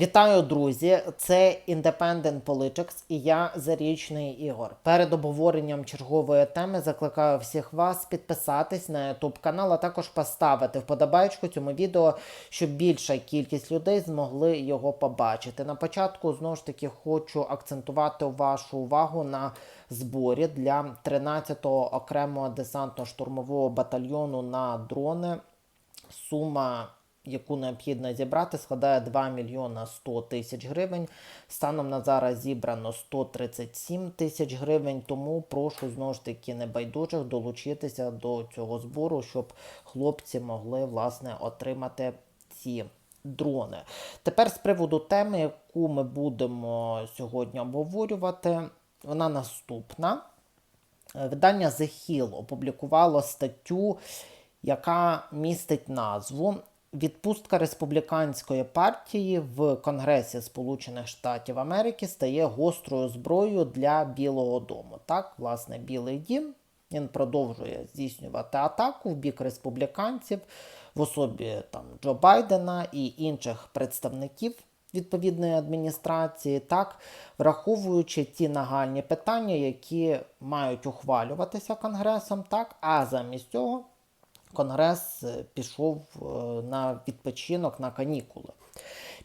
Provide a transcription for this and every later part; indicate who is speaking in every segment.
Speaker 1: Вітаю, друзі! Це Independent Politics і я Зарічний Ігор. Перед обговоренням чергової теми закликаю всіх вас підписатись на YouTube канал, а також поставити вподобайку цьому відео, щоб більша кількість людей змогли його побачити. На початку знову ж таки хочу акцентувати вашу увагу на зборі для 13-го окремого десантно-штурмового батальйону на дрони. Сума яку необхідно зібрати, складає 2 мільйона 100 тисяч гривень. Станом на зараз зібрано 137 тисяч гривень, тому прошу знову ж таки небайдужих долучитися до цього збору, щоб хлопці могли власне отримати ці дрони. Тепер з приводу теми, яку ми будемо сьогодні обговорювати, вона наступна. Видання The Hill опублікувало статтю, яка містить назву Відпустка республіканської партії в Конгресі Сполучених Штатів Америки стає гострою зброєю для Білого Дому. Так, власне, Білий Дім він продовжує здійснювати атаку в бік республіканців в особі там Джо Байдена і інших представників відповідної адміністрації, так враховуючи ті нагальні питання, які мають ухвалюватися Конгресом, так, а замість цього Конгрес е, пішов е, на відпочинок на канікули.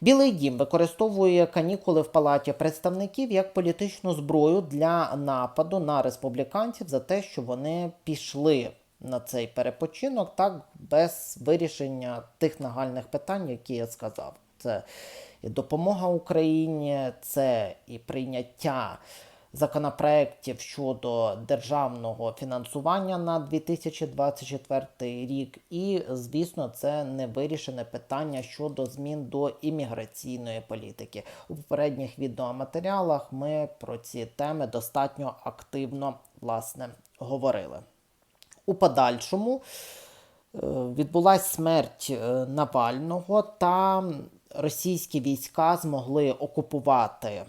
Speaker 1: Білий дім використовує канікули в палаті представників як політичну зброю для нападу на республіканців за те, що вони пішли на цей перепочинок так без вирішення тих нагальних питань, які я сказав. Це і допомога Україні, це і прийняття законопроєктів щодо державного фінансування на 2024 рік, і, звісно, це не вирішене питання щодо змін до імміграційної політики. У попередніх відеоматеріалах ми про ці теми достатньо активно власне говорили. У подальшому е, відбулася смерть е, Навального, та російські війська змогли окупувати.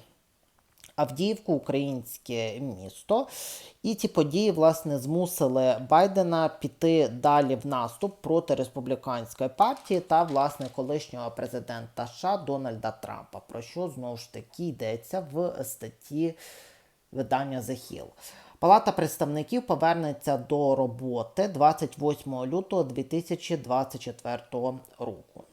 Speaker 1: Авдіївку, українське місто, і ці події власне змусили Байдена піти далі в наступ проти республіканської партії та власне колишнього президента США Дональда Трампа. Про що знову ж таки йдеться в статті видання The Hill. Палата представників повернеться до роботи 28 лютого 2024 року.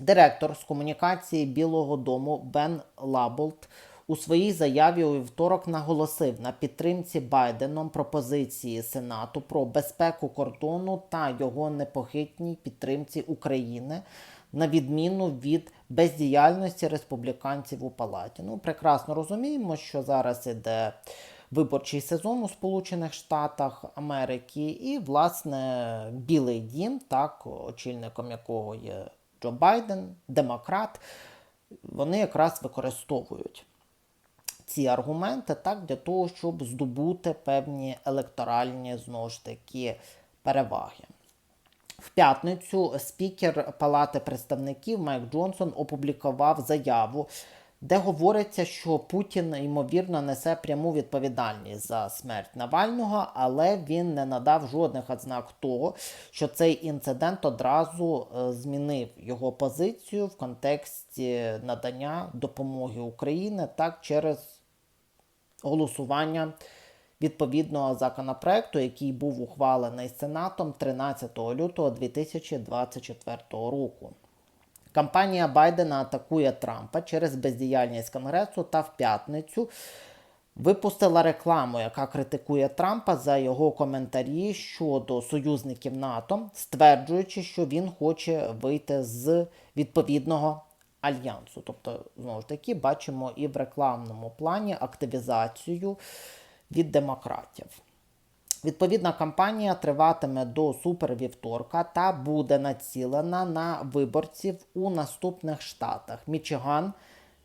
Speaker 1: Директор з комунікації Білого Дому Бен Лаболт у своїй заяві у вівторок наголосив на підтримці Байденом пропозиції Сенату про безпеку кордону та його непохитній підтримці України. На відміну від бездіяльності республіканців у палаті. Ну, прекрасно розуміємо, що зараз іде виборчий сезон у Сполучених Штатах Америки, і, власне, Білий Дім, так, очільником якого є Джо Байден, демократ, вони якраз використовують ці аргументи так, для того, щоб здобути певні електоральні знову ж таки переваги. В п'ятницю спікер Палати представників Майк Джонсон опублікував заяву, де говориться, що Путін ймовірно несе пряму відповідальність за смерть Навального, але він не надав жодних ознак того, що цей інцидент одразу е, змінив його позицію в контексті надання допомоги Україні так через голосування відповідного законопроекту, який був ухвалений Сенатом 13 лютого 2024 року. Кампанія Байдена атакує Трампа через бездіяльність Конгресу та в п'ятницю випустила рекламу, яка критикує Трампа за його коментарі щодо союзників НАТО, стверджуючи, що він хоче вийти з відповідного альянсу. Тобто, знову ж таки, бачимо і в рекламному плані активізацію від демократів. Відповідна кампанія триватиме до супервівторка та буде націлена на виборців у наступних штатах: Мічиган,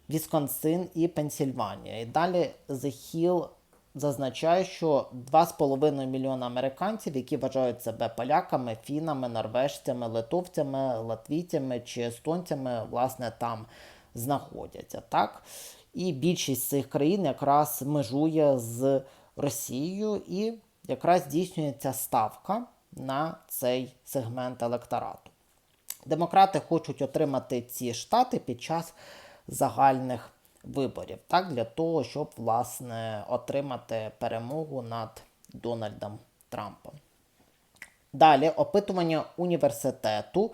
Speaker 1: Вісконсин і Пенсільванія. І далі The Hill зазначає, що 2,5 мільйона американців, які вважають себе поляками, фінами, норвежцями, литовцями, латвійцями чи естонцями, власне, там знаходяться. Так? І більшість цих країн якраз межує з Росією і якраз здійснюється ставка на цей сегмент електорату. Демократи хочуть отримати ці штати під час загальних виборів, так, для того, щоб власне отримати перемогу над Дональдом Трампом. Далі опитування університету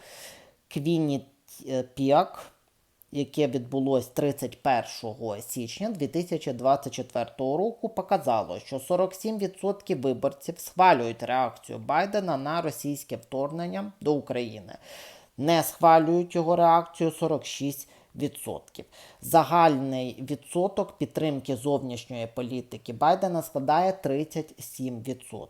Speaker 1: Квінніпіак, яке відбулось 31 січня 2024 року, показало, що 47% виборців схвалюють реакцію Байдена на російське вторгнення до України. Не схвалюють його реакцію 46%. Загальний відсоток підтримки зовнішньої політики Байдена складає 37%.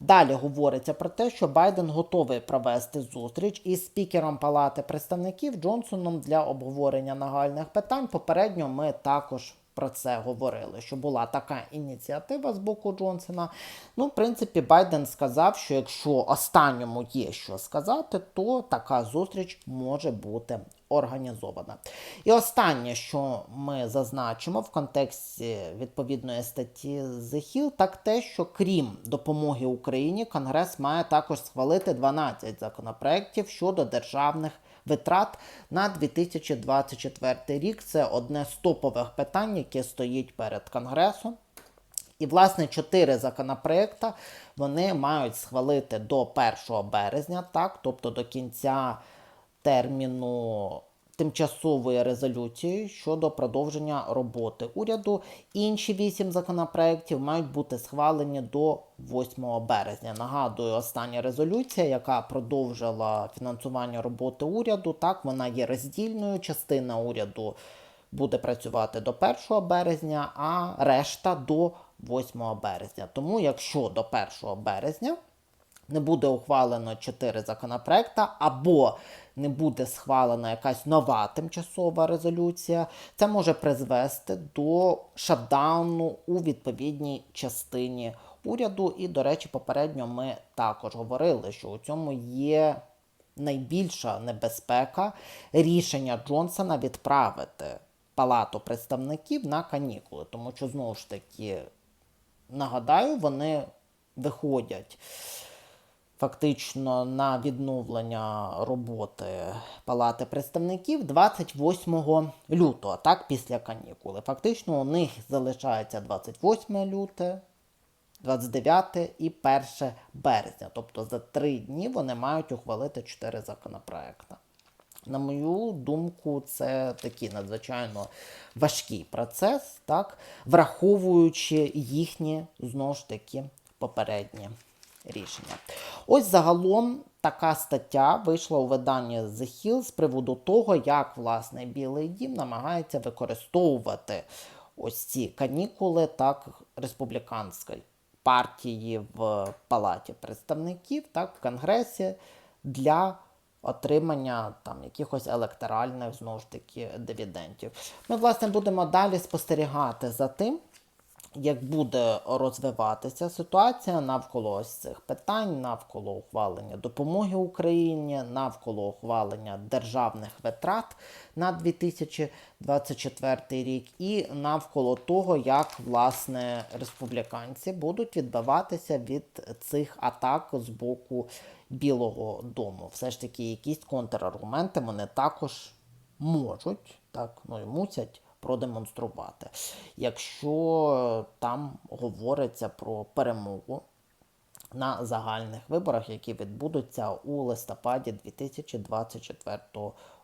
Speaker 1: Далі говориться про те, що Байден готовий провести зустріч із спікером Палати представників Джонсоном для обговорення нагальних питань. Попередньо ми також про це говорили, що була така ініціатива з боку Джонсона. Ну, в принципі, Байден сказав, що якщо останньому є що сказати, то така зустріч може бути організована. І останнє, що ми зазначимо в контексті відповідної статті Hill, так те, що крім допомоги Україні, Конгрес має також схвалити 12 законопроєктів щодо державних витрат на 2024 рік. Це одне з топових питань, яке стоїть перед Конгресом. І, власне, чотири законопроекти вони мають схвалити до 1 березня, так, тобто до кінця терміну тимчасової резолюції щодо продовження роботи уряду. Інші вісім законопроєктів мають бути схвалені до 8 березня. Нагадую, остання резолюція, яка продовжила фінансування роботи уряду, так вона є роздільною. Частина уряду буде працювати до 1 березня, а решта до 8 березня. Тому, якщо до 1 березня не буде ухвалено 4 законопроекта, або не буде схвалена якась нова тимчасова резолюція, це може призвести до шатдауну у відповідній частині уряду. І, до речі, попередньо ми також говорили, що у цьому є найбільша небезпека рішення Джонсона відправити Палату представників на канікули, тому що знову ж таки нагадаю, вони виходять фактично на відновлення роботи Палати представників 28 лютого, так, після канікули. Фактично у них залишається 28 люте, 29 і 1 березня. Тобто за три дні вони мають ухвалити 4 законопроекти. На мою думку, це такий надзвичайно важкий процес, так, враховуючи їхні знову ж таки попередні рішення. Ось загалом така стаття вийшла у виданні The Hill з приводу того, як власне Білий Дім намагається використовувати ось ці канікули так республіканської партії в Палаті представників, так в Конгресі для отримання там якихось електоральних знову ж таки дивідендів. Ми, власне, будемо далі спостерігати за тим, як буде розвиватися ситуація навколо ось цих питань, навколо ухвалення допомоги Україні, навколо ухвалення державних витрат на 2024 рік, і навколо того, як власне республіканці будуть відбиватися від цих атак з боку Білого Дому. Все ж таки, якісь контраргументи вони також можуть, так ну і мусять продемонструвати. Якщо там говориться про перемогу на загальних виборах, які відбудуться у листопаді 2024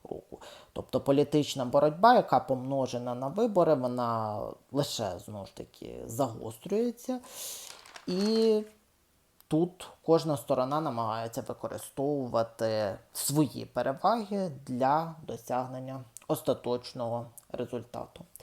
Speaker 1: року. Тобто політична боротьба, яка помножена на вибори, вона лише знову ж таки загострюється. І тут кожна сторона намагається використовувати свої переваги для досягнення остаточного результату.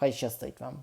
Speaker 1: Hej, siostek Wam.